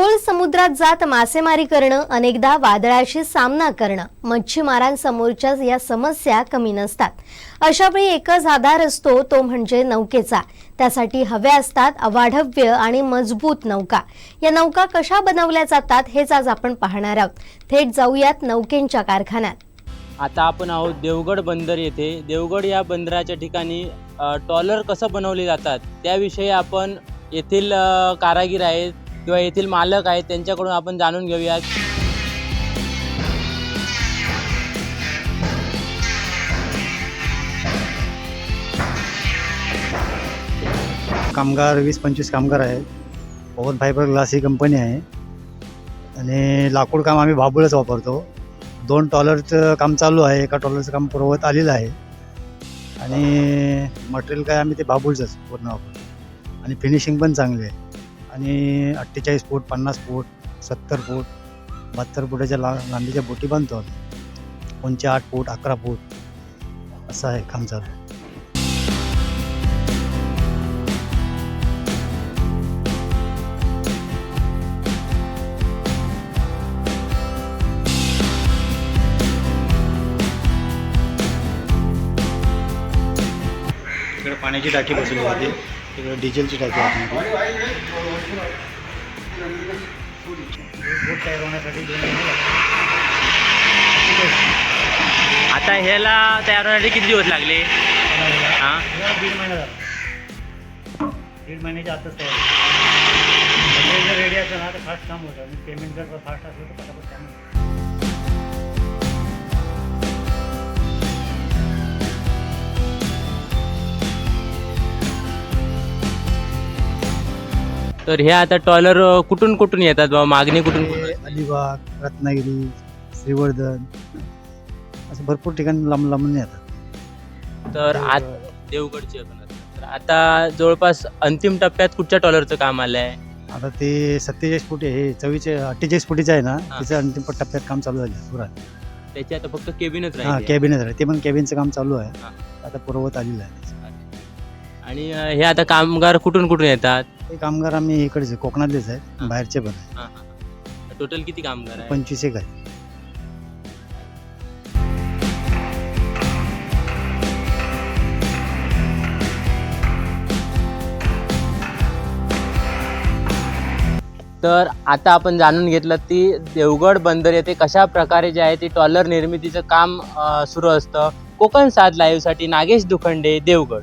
खोल समुद्रात जात मासेमारी करणं अनेकदा वादळाशी सामना करणं मच्छीमारांसमोरच्या या समस्या कमी नसतात. अशावेळी एकच आधार असतो तो म्हणजे नौकेचा. त्यासाठी हव्या असतात अवाढव्य आणि मजबूत नौका. या नौका कशा बनवल्या जातात हेच आज आपण पाहणार आहोत. थेट जाऊयात नौकेंच्या कारखान्यात. आता आपण आहोत देवगड बंदर येथे. देवगड या बंदराच्या ठिकाणी टॉलर कसं बनवले जातात त्याविषयी आपण येथील कारागीर आहेत किंवा येथील मालक आहेत त्यांच्याकडून आपण जाणून घेऊयात कामगार वीस पंचवीस कामगार आहेत. पवन फायबर ग्लास ही कंपनी आहे. आणि लाकूड काम आम्ही बाबूळच वापरतो. दोन टॉलरचं काम चालू आहे एका टॉलरचं काम पुरवत आलेलं आहे. आणि मटेरियल काय आम्ही ते बाबूळचंच पूर्ण वापरतो. आणि फिनिशिंग पण चांगली आहे. आणि अठ्ठेचाळीस फूट पन्नास फूट सत्तर फूट बहात्तर फुटाच्या ला लांबीच्या बोटी बांधतो आम्ही. आठ फूट अकरा फूट असं आहे काम चालू. पाण्याची टाकी बसवली होती. इकडे डिझेलची टाकी आहे आतमध्ये. बोट तयार होण्यासाठी. आता ह्याला तयार होण्यासाठी किती दिवस लागले हां दीड महिना झाला दीड महिन्याच्या आतच तयार जर रेडी असलं ना तर फास्ट काम होतं पेमेंट जर फास्ट असलं तर पटापट काम होतं तर हे आता टॉलर कुठून कुठून येतात बाबा मागणी कुठून कुठून अलिबाग रत्नागिरी श्रीवर्धन असं भरपूर ठिकाणी लांब लांबून येतात. तर आत देवगडची आपण आता. तर आता जवळपास अंतिम टप्प्यात कुठच्या टॉलरचं काम आलं आहे आता ते सत्तेचाळीस फुटी हे चव्वेचे अठ्ठेचाळीस फुटीचं आहे ना हा. तिचं अंतिम टप्प्यात काम चालू झालं पुरा त्याची आता फक्त केबिनच हां राहील कॅबिनेट आहे ते पण कॅबिनचं काम चालू हा. आहे आता पुरवत आलेलं आहे. आणि अ, हे आता कामगार कुठून कुठून येतात? हे कामगार आम्ही इकडेच कोकणातलेच आहेत. बाहेरचे पण. टोटल किती कामगार आहे पंचवीस एक आहे. तर आता आपण जाणून घेतलं ती देवगड बंदर येथे कशा प्रकारे जे आहे ते टॉलर निर्मितीचं काम अ, सुरू असतं. कोकण सात लाईव्हसाठी नागेश दुखंडे देवगड.